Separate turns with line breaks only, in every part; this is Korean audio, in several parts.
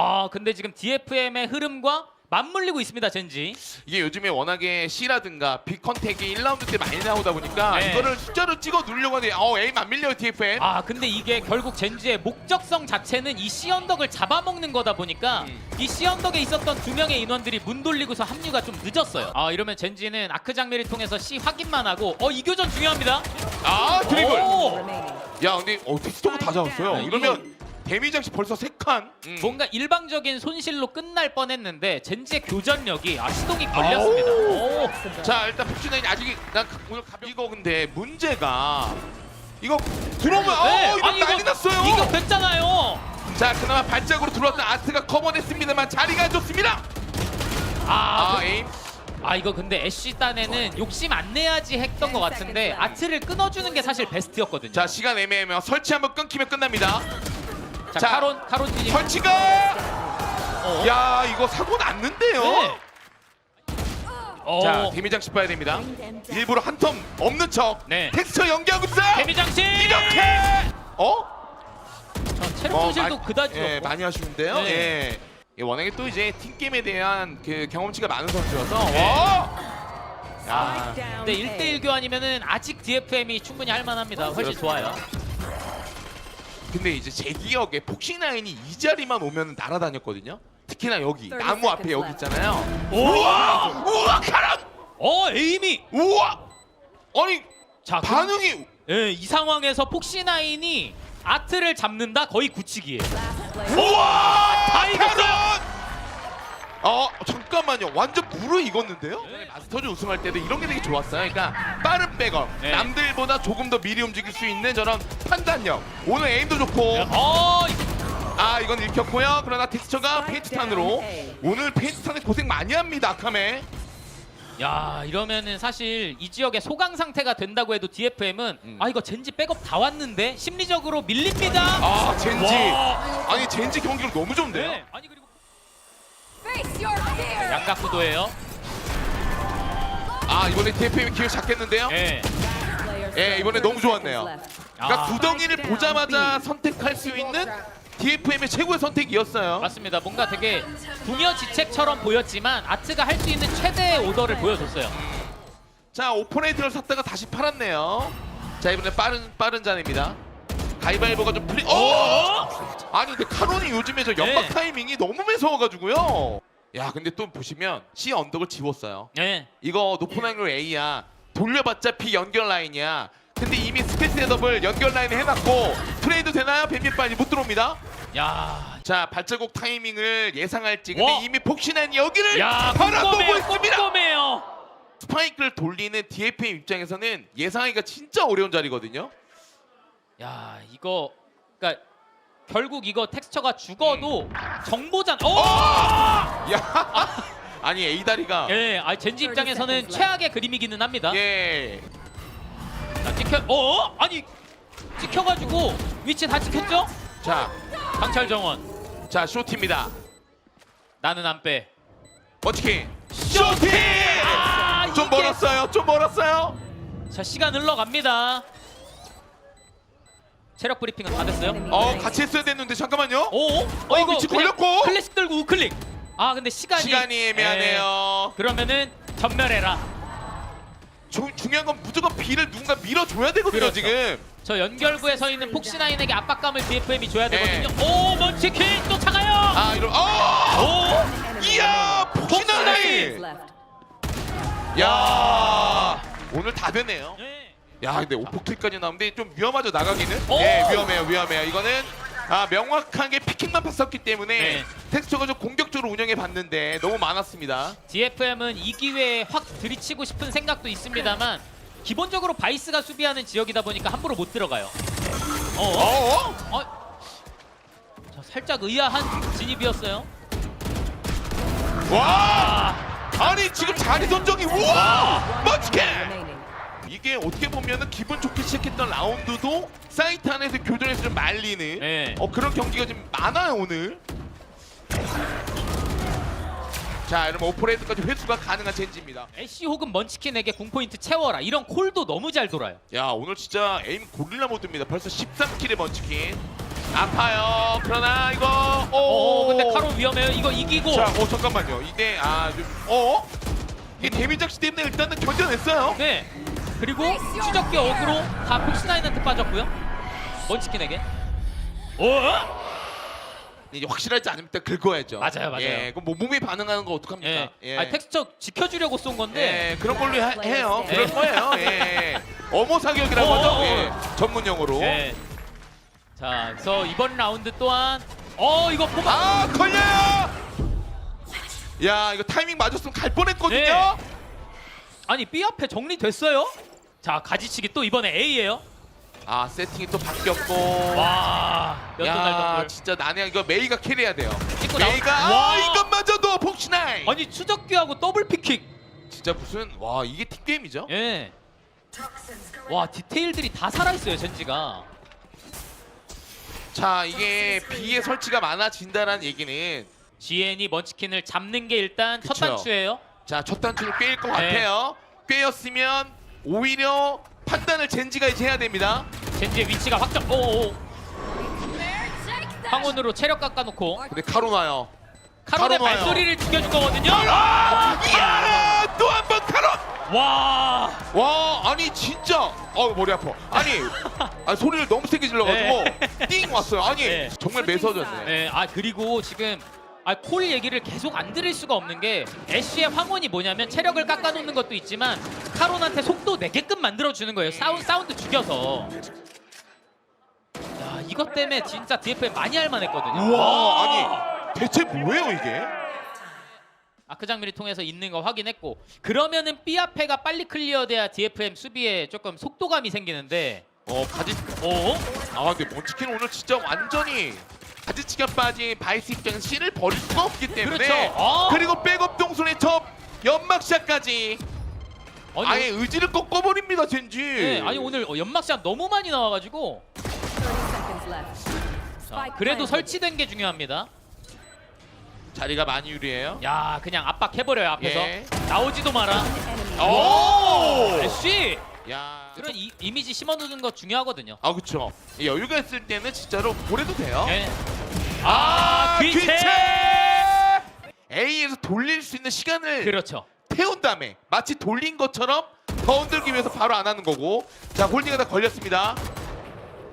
아 근데 지금 DFM의 흐름과 맞물리고 있습니다 젠지.
이게 요즘에 워낙에 C라든가 빅 컨택이 1라운드 때 많이 나오다 보니까
네.
이거를 숫자로 찍어 누르려고 하는데 어 에임 안 밀려요 TFM.
아 근데 이게 결국 젠지의 목적성 자체는 이 C 언덕을 잡아먹는 거다 보니까
음.
이 C 언덕에 있었던 두 명의 인원들이 문 돌리고서 합류가 좀 늦었어요. 아 이러면 젠지는 아크 장미를 통해서 C 확인만 하고 어 이 교전 중요합니다.
아 드리블.
오!
야 근데 어 텍스터가 다 잡았어요.
네,
이러면 데미 장식 벌써 세 칸. 음.
뭔가 일방적인 손실로 끝날 뻔했는데 젠지의 교전력이 아 시동이 걸렸습니다. 오.
자 일단 폭신이 아직 난 오늘 가벼 이거 근데 문제가 이거 들어오면
네.
어 이거
아니,
난리 났어요.
이거 됐잖아요.
자 그나마 발작으로 들어왔던 아트가 커버냈습니다만 자리가 좋습니다.
아,
아
그-
에임.
아 이거 근데 애쉬 딴에는 욕심 안 내야지 했던 것 같은데 아트를 끊어주는 게 사실 베스트였거든요.
자 시간 애매해요. 설치 한번 끊기면 끝납니다.
자,
자,
카론 카론진이
설치가
어?
야 이거 사고 났는데요.
네. 어.
자 데미 장식 봐야 됩니다. 일부러 한 텀 없는 척.
네.
텍스처 연기하고 있어.
데미 장식
이렇게. 어?
어, 체력
어,
손실도
많이-
그다지
예,
없고.
많이 하시는데요.
네.
예. 예, 워낙에 또 이제 팀 게임에 대한 그 경험치가 많은 선수여서.
네.
와! 야.
근데 1대1 교환이면은 아직 DFM이 충분히 할 만합니다. 훨씬 좋아요.
근데 이제 제 기억에 폭신라인이 이 자리만 오면 날아다녔거든요. 특히나 여기 나무 앞에 여기 있잖아요. 우와! 우와! 카람!
어 에임이
우와! 아니
자 그-
반응이
예, 이 상황에서 폭시나인이 아트를 잡는다 거의 굳히기에.
우와!
다 익었어요!
어 잠깐만요. 완전 무르 익었는데요?
네.
마스터즈 우승할 때도 이런 게 되게 좋았어요. 그러니까 빠른 백업,
네.
남들보다 조금 더 미리 움직일 수 있는 저런 판단력. 오늘 에임도 좋고,
어
아 이건 읽혔고요. 그러나 텍스처가 페인트탄으로 오늘 페인트탄에 고생 많이 합니다. 아카메.
야 이러면은 사실 이 지역의 소강 상태가 된다고 해도 DFM은
음.
아 이거 젠지 백업 다 왔는데 심리적으로 밀립니다.
아 젠지.
와.
아니 젠지 경기력 너무 좋은데요?
네. 아니 그리고. 양각 구도예요.
아 이번에 TFM이 기회 잡겠는데요?
예.
예, 이번에 너무 좋았네요. 그러니까
아.
구덩이를 보자마자 선택할 수 있는 DFM의 최고의 선택이었어요.
맞습니다. 뭔가 되게 궁여지책처럼 보였지만 아트가 할 수 있는 최대의 오더를 보여줬어요.
자 오퍼레이트를 샀다가 다시 팔았네요. 자 이번에 빠른 빠른 잔입니다. 가위바위보가 좀 풀리. 어! 아니 근데 카론이 요즘에 저 연막
네.
타이밍이 너무 매서워가지고요. 야 근데 또 보시면 C 언덕을 지웠어요.
예.
이거 높은 확률 A야. 돌려봤자 B 연결 라인이야. 근데 이미 스페이스 셋업을 연결 라인에 해놨고 트레이드 되나요? 뱀빛빨이 못 들어옵니다.
야.
자 발자국 타이밍을 예상할지 근데
와.
이미 폭신한 여기를
야,
바라보고
꼼꼼해요.
있습니다.
꼼꼼해요.
스파이크를 돌리는 DFM 입장에서는 예상하기가 진짜 어려운 자리거든요.
야, 이거 그러니까 결국 이거 텍스처가 죽어도 정보전. 오!
야, 아니 A 다리가
예, 아 젠지 입장에서는 최악의 그림이기는 합니다.
예.
자, 찍혀. 어? 아니 찍혀가지고 위치 다 찍혔죠?
자,
강철 정원.
자 쇼티입니다.
나는 안 빼.
버치킨 쇼티.
아,
좀
이게-
멀었어요. 좀 멀었어요.
자, 시간 흘러갑니다. 체력 브리핑은 다 됐어요?
어, 같이 했어야 됐는데 잠깐만요.
오? 어,
어,
이거
위치
그냥
걸렸고.
클래식 들고 우클릭. 아, 근데 시간이
시간이 애매하네요.
예, 그러면은 전멸해라.
주, 중요한 건 무조건 B를 누군가 밀어줘야 되거든요
그렇죠.
지금.
저 연결부에 서 있는 폭신아인에게 압박감을 DFM이 줘야
네.
되거든요. 오, 먼치킨 또 차가요.
아 이런. 어!
오!
이야, 폭신한 라인. 야, 오늘 다 되네요.
예.
야 근데 오폭킬까지 나오는데 좀 위험하죠 나가기는
오!
예 위험해요 위험해요 이거는 아 명확하게 피킹만 봤었기 때문에
네.
텍스처가 좀 공격적으로 운영해 봤는데 너무 많았습니다
DFM은 이 기회에 확 들이치고 싶은 생각도 있습니다만 기본적으로 바이스가 수비하는 지역이다 보니까 함부로 못 들어가요. 어? 어?
어어
어? 자, 살짝 의아한 진입이었어요.
와 아니 지금 자리 선정이 우와 멋지게 이게 어떻게 보면은 기분 좋게 시작했던 라운드도 사이트 안에서 교전에서 좀 말리는
네.
어 그런 경기가 좀 많아요 오늘 자 이러면 오퍼레이트까지 회수가 가능한 젠지입니다
애쉬 혹은 먼치킨에게 공포인트 채워라 이런 콜도 너무 잘 돌아요.
야 오늘 진짜 에임 고릴라 모드입니다. 벌써 13킬의 먼치킨. 아파요. 그러나 이거
어,
오.
어, 근데 카론 위험해요. 이거 이기고.
자, 어 잠깐만요. 이게 아좀 어? 이게 데미지 장치 때문에 일단은 견뎌냈어요.
네. 그리고 추적기 어그로 다 폭스나인한테 빠졌고요. 먼치킨에게. 어?
이제 확실하지 않으면 일단 긁어야죠.
맞아요, 맞아요.
예, 그럼 뭐 몸이 반응하는 거 어떡합니까?
예.
예.
아 텍스처 지켜주려고 쏜 건데.
예, 그런 걸로 하- 해요.
네.
그럴 거예요. 예. 어머 사격이라고
어,
하죠.
어, 어.
예. 전문용어로.
예. 자, 그래서 이번 라운드 또한 어 이거 뽑아.
아 걸려요. 야 이거 타이밍 맞았으면 갈 뻔했거든요.
네. 아니 B 앞에 정리됐어요? 자 가지치기 또 이번에 A예요.
아 세팅이 또 바뀌었고.
와.
야
연도날
진짜 나네 이거 메이가 캐리해야 돼요.
찍고
메이가
와.
아 이것마저도 폭신나이.
아니 추적기하고 더블 피킹.
진짜 무슨 와 이게 팀 게임이죠?
예. 와 디테일들이 다 살아 있어요 젠지가.
자 이게 B의 설치가 많아진다는 얘기는
GN이 먼치킨을 잡는 게 일단 첫
그쵸.
단추예요.
자 첫 단추는 꿰일 것
네.
같아요. 꿰였으면 오히려 판단을 젠지가 이제 해야 됩니다.
젠지의 위치가 확정.
that.
황혼으로 체력 깎아놓고
근데 카로 나요.
카론의
카론 와요.
발소리를 죽여준 거거든요.
이야 또 한 번 카로.
와.
와 아니 진짜 어 머리 아파. 아니 아, 소리를 너무 세게 질러가지고 띵 왔어요. 아니
네.
정말 매서졌네.
네, 아 그리고 지금 아, 콜 얘기를 계속 안 들을 수가 없는 게 애쉬의 황혼이 뭐냐면 체력을 깎아놓는 것도 있지만 카론한테 속도 내게끔 만들어주는 거예요. 사운, 사운드 죽여서. 야 이것 때문에 진짜 DFM 많이 할만했거든요.
우와 아니 대체 뭐예요 이게?
아크 장미를 통해서 있는 거 확인했고 그러면은 B 앞에가 빨리 클리어돼야 DFM 수비에 조금 속도감이 생기는데
어 바지
어?
아 근데 먼치킨 오늘 진짜 완전히 바지치가 빠진 바이스 입장에서 신을 버릴 수가 없기 때문에
그렇죠. 아.
그리고 백업 동선의 접 연막샷까지
아니,
아예 의지를 꺾어버립니다 젠지
네, 아니 오늘 어, 연막샷 너무 많이 나와가지고
30 seconds left.
자, 그래도. 설치된 게 중요합니다.
자리가 많이 유리해요
야 그냥 압박해버려요 앞에서
예.
나오지도 마라.
오!
애쉬
야
그런 이, 이미지 심어두는 거 중요하거든요
아 그쵸 여유가 있을 때는 진짜로 보내도 돼요
예. 아 귀체!
A에서 돌릴 수 있는 시간을
그렇죠.
태운 다음에 마치 돌린 것처럼 더 흔들기 위해서 바로 안 하는 거고. 자 홀딩하다 걸렸습니다.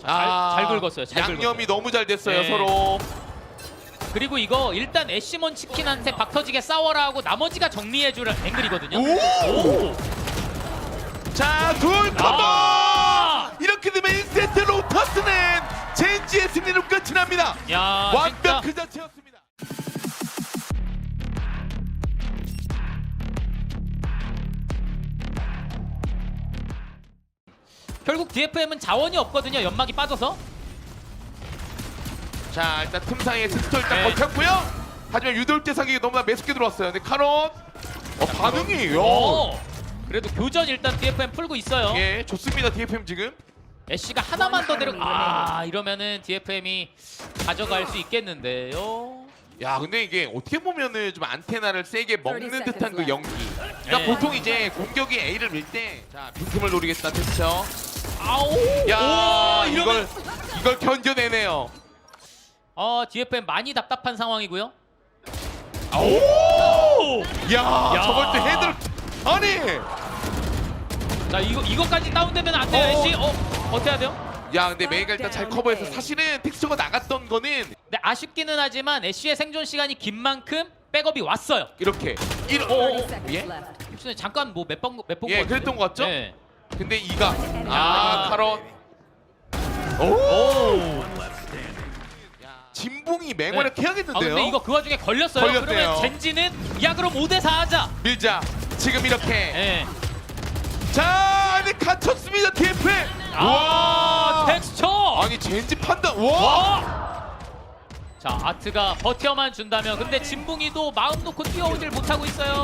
잘- 잘 긁었어요, 잘
양념이
긁었어요.
너무 잘 됐어요
네.
서로.
그리고 이거 일단 애쉬먼 치킨한테 박터지게 싸워라 하고 나머지가 정리해줄 앵글이거든요.
오! 자둘 컴온
아!
이렇게 되면 1세트 로터스는 젠지의 승리로 끝이 납니다.
야
완벽
진짜.
그 자체였습니다.
결국 DFM은 자원이 없거든요. 연막이 빠져서.
자 일단 틈 사이에 스토 일단
네.
버텼고요. 하지만 유돌대 사격이 너무나 매섭게 들어왔어요. 근데 카론? 어 반응이 요.
어. 그래도 교전 일단 DFM 풀고 있어요.
예 좋습니다. DFM 지금
애쉬가 하나만 더 데리고 아 이러면은 DFM이 가져갈 수 있겠는데요?
야 근데 이게 어떻게 보면은 좀 안테나를 세게 먹는 듯한 그 연기. 그러니까
네.
보통 이제 공격이 A를 밀 때자 빈틈을 노리겠다 됐죠?
아오!
야
오,
이걸
이러면
이걸 견뎌내네요.
어 DFM 많이 답답한 상황이고요.
오! 야,
야.
저걸 때 헤드를 아니
자 이거 이거까지 다운되면 안 돼요
어.
애쉬 어 어떻게 해야 돼요?
야 근데 메이가 일단 잘 커버해서 사실은 텍스처가 나갔던 거는
근데 아쉽기는 하지만 애쉬의 생존 시간이 긴 만큼 백업이 왔어요
이렇게 이러,
어, 어,
30
어.
seconds
예?
left.
힙순에 잠깐 뭐 몇번 몇번
예, 그랬던 것 같죠?
네.
근데 이가
아.
아 카론 오
오.
진봉이 맹활약 해야겠는데요
아 근데 이거 그 와중에 걸렸어요.
걸렸네요.
그러면 젠지는 야 그럼 5대 4 하자.
밀자 지금 이렇게
예.
자 근데 갇혔습니다 TF
아 텍스처.
아니 젠지 판단 와
와. 자 아트가 버텨만 준다면 근데 진붕이도 마음 놓고 뛰어오질 못하고 있어요.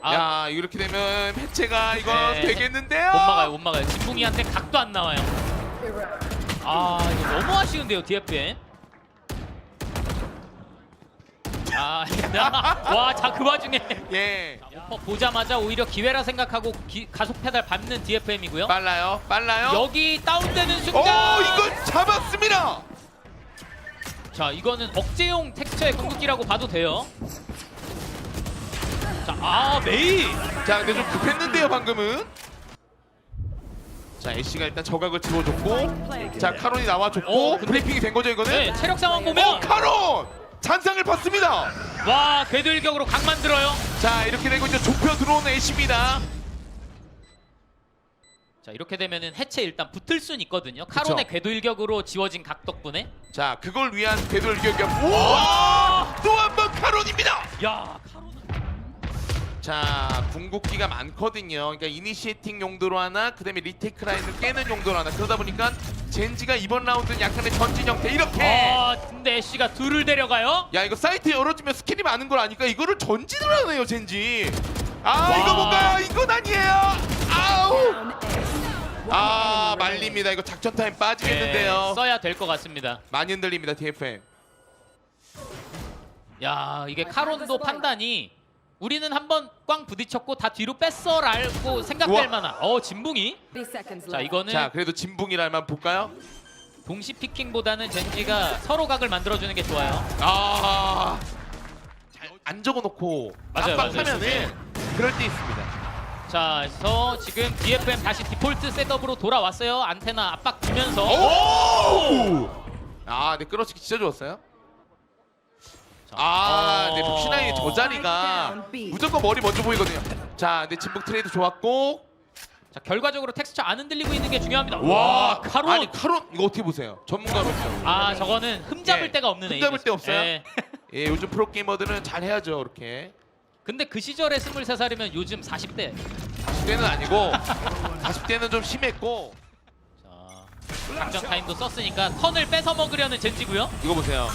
아,
야 이렇게 되면 해체가 이거
네.
되겠는데요
못 막아요, 못 막아요. 진붕이한테 각도 안 나와요. 아 이거 너무 아쉬운데요, DFM. 아, 와, 자 그 와중에.
예.
오퍼 보자마자 오히려 기회라 생각하고 기- 가속 페달 밟는 DFM이고요.
빨라요? 빨라요?
여기 다운되는
오
순간!
이걸 잡았습니다!
자 이거는 억제용 텍스처의 궁극기라고 봐도 돼요. 자 아 메이.
자 근데 좀 급했는데요 방금은? 자 애쉬가 일단 저각을 지워줬고. 자 카론이 나와줬고.
어, 근데-
브리핑이 된 거죠 이거는?
네 체력 상황
어
보면
카론 잔상을 받습니다
와 궤도 일격으로 각 만들어요.
자 이렇게 되고 이제 좁혀 들어오는 애쉬입니다
자 이렇게 되면은 해체 일단 붙을 순 있거든요. 카론의 궤도 일격으로 지워진 각 덕분에.
자 그걸 위한 궤도를 기억해 우와 또 한 번 카론입니다
야 카론.
자 궁극기가 많거든요. 그러니까 이니시에팅 용도로 하나 그 다음에 리테이크 라인을 깨는 용도로 하나. 그러다 보니까 젠지가 이번 라운드는 약간의 전진 형태. 이렇게.
아 근데 애쉬가 둘을 데려가요.
야 이거 사이트 열어주면 스킬이 많은 걸 아니까 이거를 전진을 하네요 젠지. 아
와.
이거 뭔가 이건 아니에요. 아우. 아 말립니다. 이거 작전 타임 빠지겠는데요.
네, 써야 될 것 같습니다.
많이 흔들립니다 TFM
야 이게 카론도 판단이 우리는 한번 꽝 부딪혔고 다 뒤로 뺐어라고 생각될
우와.
만한. 어 진붕이.
30 seconds
자. 이거는
자 그래도 진붕이랄만 볼까요
동시 피킹보다는 젠지가 서로 각을 만들어주는 게 좋아요.
아. 안 적어놓고
맞아요,
깜빡하면은
맞아요.
그럴 때 있습니다.
자 그래서 지금 DFM 다시 디폴트 셋업으로 돌아왔어요. 안테나 압박 주면서.
오! 아, 네 끌어치기 진짜 좋았어요.
자,
아,
어.
네 복신아의 저 자리가 무조건 머리 먼저 보이거든요. 자, 네 진북 트레이드 좋았고.
자 결과적으로 텍스처 안 흔들리고 있는 게 중요합니다.
와,
카론.
아니 카론 이거 어떻게 보세요? 전문가로서.
아 저거는 흠잡을
예,
데가 없는
흠 잡을
에이죠.
데 없어요?
예.
예, 요즘 프로 게이머들은 잘 해야죠, 이렇게.
근데 그 시절에 23살이면 요즘 40대.
40대는 아니고 40대는 좀 심했고.
자 장전 타임도 썼으니까 턴을 뺏어 먹으려는 젠지고요.
이거 보세요.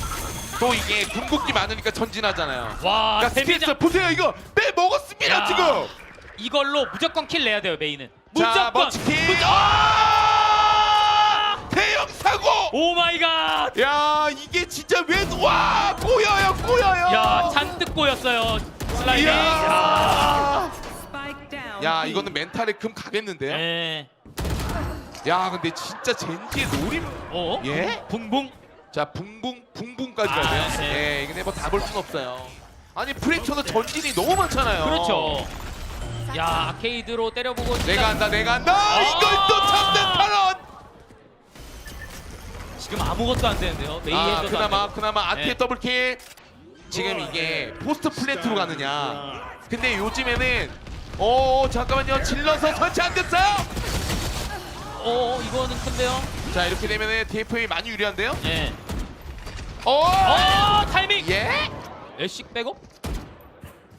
또 이게 궁극기 많으니까 전진하잖아요.
와
그러니까
데미지
스피스 보세요 이거 빼 먹었습니다
야.
지금.
이걸로 무조건 킬 내야 돼요 메인은.
자
무조건. 무조-
아! 대형 사고.
오 마이 갓.
야 이게 진짜 왜와 꼬여요 꼬여요.
야 잔뜩 보였어요 슬라이딩. 야.
이야. 야
B.
이거는 멘탈에 금 가겠는데요.
네.
야 근데 진짜 젠지의 노림.
어?
예?
붕붕.
자 붕붕 붕붕까지
아,
가요.
네.
예 이게 뭐다 볼 순 없어요. 아니 프레처는 전진이 너무 많잖아요.
그렇죠. 야 아케이드로 때려보고 진짜
내가 한다 내가 한다
아!
이걸 또 잡는 탈론.
지금 아무것도 안 되는데요. 메이
아
헤드도 안
그나마
되고.
그나마 아티의
네.
더블킬 지금 이게 포스트 플랜트로 가느냐 근데 요즘에는 어 잠깐만요 질러서 설치 안 됐어요
어 이거는 큰데요.
자 이렇게 되면은 TFA 많이 유리한데요
예.
어!
어 타이밍.
예?
애쉬 백업?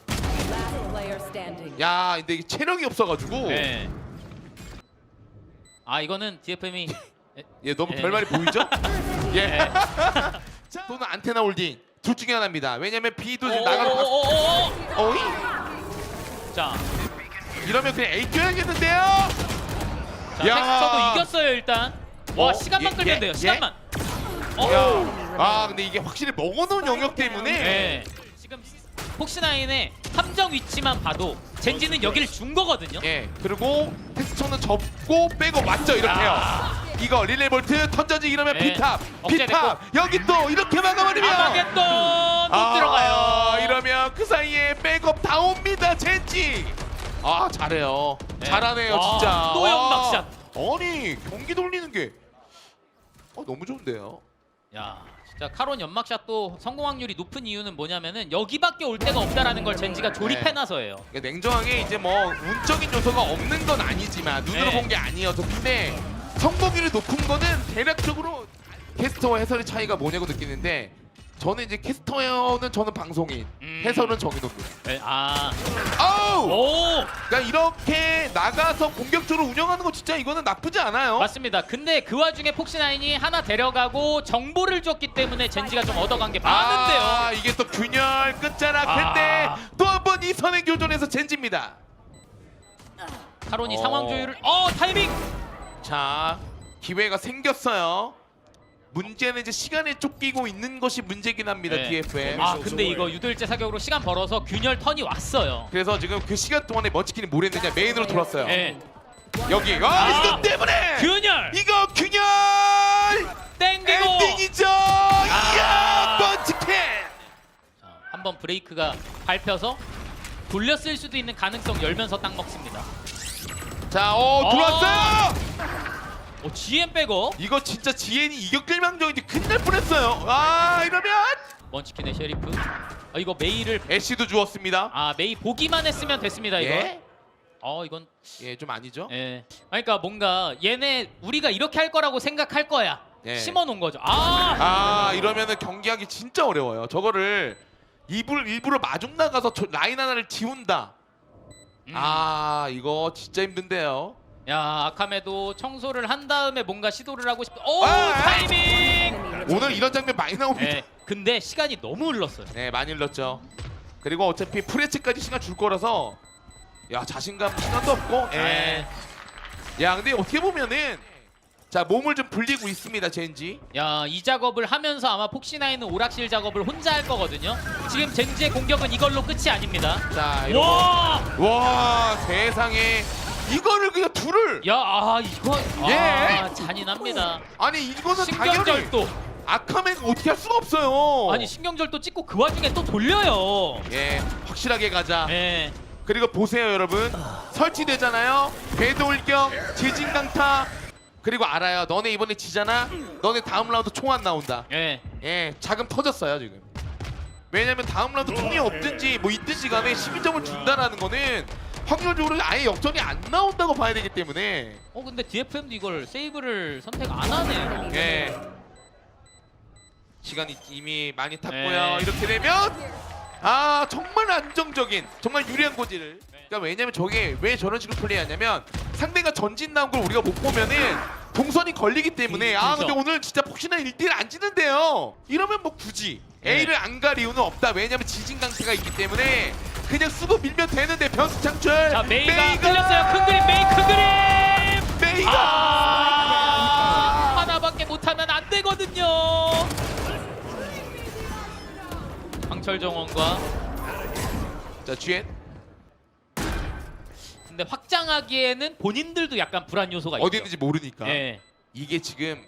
Last player standing.
야 근데 이게 체력이 없어가지고
네. 아 이거는 DFM이
얘 너무
예.
별말이 보이죠? 예
네.
자, 또는 안테나 홀딩 둘 중에 하나입니다 왜냐면 B도
어,
지금 나가는 거
오오오오오.
어이?
자,
이러면 그냥 A 껴야겠는데요
자
야.
텍스처도 이겼어요 일단. 와
어,
시간만
예,
끌면
예,
돼요.
예.
시간만. 어.
야, 아 근데 이게 확실히 먹어놓은 영역 때문에
네. 지금 폭시나인의 함정 위치만 봐도 젠지는 여기를 준 거거든요.
예 그리고 텍스처는 접고 빼고 맞죠 이렇게요
야.
이거 릴레이 볼트 턴전지 이러면
네.
비탑
억제
비탑 여기 또 이렇게 막아버리면
아마겟돈 못
아,
들어가요.
이러면 그 사이에 백업 다 옵니다 젠지 아 잘해요
네.
잘하네요
와,
진짜
또
와.
연막샷.
아니 경기 돌리는 게 어, 너무 좋은데요
야, 진짜 카론 연막샷도 성공 확률이 높은 이유는 뭐냐면은 여기밖에 올 데가 없다라는 걸 젠지가 조립해놔서예요.
그러니까 냉정하게 이제 뭐 운적인 요소가 없는 건 아니지만 눈으로
네.
본 게 아니어서 근데 성공률이 높은 거는 대략적으로 캐스터와 해설의 차이가 뭐냐고 느끼는데 저는 이제 캐스터는 저는 방송인
음.
해설은 정인호군
네, 아,
아우
오,
그러니까 이렇게 나가서 공격적으로 운영하는 거 진짜 이거는 나쁘지 않아요
맞습니다. 근데 그 와중에 폭시나인이 하나 데려가고 정보를 줬기 때문에 젠지가 좀 얻어간 게 많은데요.
아 이게 또 균열 끝자락
아.
근데 또한 번 이 선의 교전에서 젠지입니다
카론이
어.
상황 조율을, 어 타이밍.
자 기회가 생겼어요. 문제는 이제 시간에 쫓기고 있는 것이 문제긴 합니다.
네.
DFM.
아 근데 이거 유도일제 사격으로 시간 벌어서 균열 턴이 왔어요.
그래서 지금 그 시간 동안에 먼치킨이 뭘 했느냐 메인으로 돌았어요.
예,
여기 아,
아.
이것 때문에
균열
이거 균열
땡기고
엔딩이죠. 이야
한번 브레이크가 밟혀서 돌렸을 수도 있는 가능성 열면서 딱 먹습니다.
자, 어 들어왔어요.
어, GM 백업
이거 진짜 지엔이 이격길망정인지 큰일 날 뻔했어요. 아 이러면
먼치킨의 셰리프. 어, 이거 메이를
애쉬도 주었습니다.
아 메이 보기만 했으면 됐습니다 이거.
예?
어 이건
예, 좀 아니죠?
예. 그러니까 뭔가 얘네 우리가 이렇게 할 거라고 생각할 거야.
예.
심어놓은 거죠. 아,
아 이러면은 경기하기 진짜 어려워요. 저거를 입을 일부러 마중 나가서 저 라인 하나를 지운다.
음.
아 이거 진짜 힘든데요.
야 아카메도 청소를 한 다음에 뭔가 시도를 하고 싶. 오
아, 아.
타이밍.
오늘 이런 장면 많이 나옵니다.
예. 근데 시간이 너무 흘렀어요.
네 많이 흘렀죠. 그리고 어차피 프레츠까지 시간 줄 거라서 야 자신감 시간도 없고. 예.
예.
야 근데 어떻게 보면은 자 몸을 좀 불리고 있습니다 젠지.
야이 작업을 하면서 아마 폭시나이는 오락실 작업을 혼자 할 거거든요. 지금 젠지의 공격은 이걸로 끝이 아닙니다.
자 이러고
와.
와 세상에 이거를 그냥 둘을
야, 아 이거
예.
아, 잔인합니다.
아니 이거는 당연히
신경절도.
아카메가 어떻게 할 수가 없어요.
아니 신경절도 찍고 그 와중에 또 돌려요.
예 확실하게 가자.
예.
그리고 보세요 여러분 설치되잖아요. 궤돌경 지진강타 그리고 알아요. 너네 이번에 지잖아. 너네 다음 라운드 총 안 나온다.
예.
예 자금 터졌어요 지금. 왜냐면 다음 라운드 총이 없든지 뭐 있든지 간에 12점을 준다라는 거는 확률적으로 아예 역전이 안 나온다고 봐야 되기 때문에
어 근데 DFM도 이걸 세이브를 선택 안 하네요.
예. 시간이 이미 많이 탔고요.
네.
이렇게 되면 아 정말 안정적인 정말 유리한 고지를. 그러니까 왜냐면 저게 왜 저런 식으로 플레이하냐면 상대가 전진 나온 걸 우리가 못 보면은 동선이 걸리기 때문에 아 근데. 오늘 진짜 폭신한 1대1 안 지는데요. 이러면 뭐 굳이
네.
A를 안 갈 이유는 없다. 왜냐면 지진 강태가 있기 때문에 그냥 쓰고 밀면 되는데 변수 창출.
자 메이가 끌렸어요. 큰 그림 메이 큰 그림.
메이가
아 하나밖에 못하면 안 되거든요. 황철 정원과
자 GN
근데 확장하기에는 본인들도 약간 불안 요소가 있죠.
어디 있는지 모르니까.
예.
이게 지금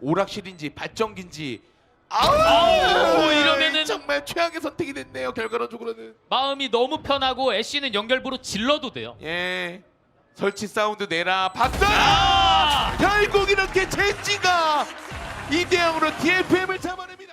오락실인지 발전기인지
아우,
아우!
이러면은-
정말 최악의 선택이 됐네요 결과론적으로는.
마음이 너무 편하고 애쉬는 연결부로 질러도 돼요.
예. 설치 사운드 내라 봤어요
아!
결국 이렇게 젠지가 2대 0으로 DFM을 잡아냅니다